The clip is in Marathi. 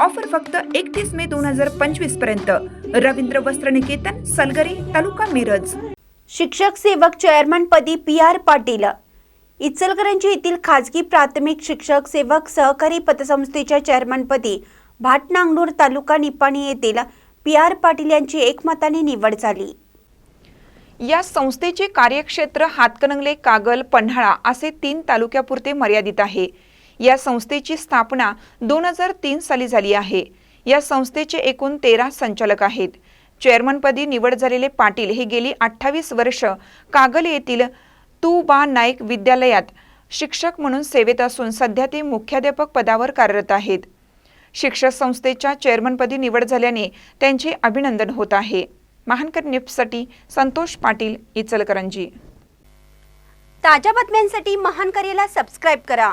ऑफर फक्त एकतीस मे दोन हजार पंचवीसपर्यंत. रवींद्र वस्त्रनिकेतन सलगरे तालुका मिरज. शिक्षक सेवक चेअरमन पदी पी आर पाटील. इचलकरंजी येथील खाजगी प्राथमिक शिक्षक सेवक सहकारी पतसंस्थेच्या चेअरमनपदी भाटनांगणूर तालुका निपाणी येथील पी आर पाटील यांची एकमताने निवड झाली. या संस्थेचे कार्यक्षेत्र हातकणंगले कागल पन्हाळा असे तीन तालुक्यापुरते मर्यादित आहे. या संस्थेची स्थापना दोन हजार तीन साली झाली आहे. या संस्थेचे एकूण तेरा संचालक आहेत. चेअरमनपदी निवड झालेले पाटील हे गेली अठ्ठावीस वर्ष कागल येथील तू बा नाईक विद्यालयात शिक्षक म्हणून सेवेत असून सध्या ते मुख्याध्यापक पदावर कार्यरत आहेत. शिक्षक संस्थेच्या चेअरमनपदी निवड झाल्याने त्यांचे अभिनंदन होत आहे. महानकर न्यूजसाठी संतोष पाटील इचलकरंजी. ताज्या बातम्यांसाठी महान सबस्क्राईब करा.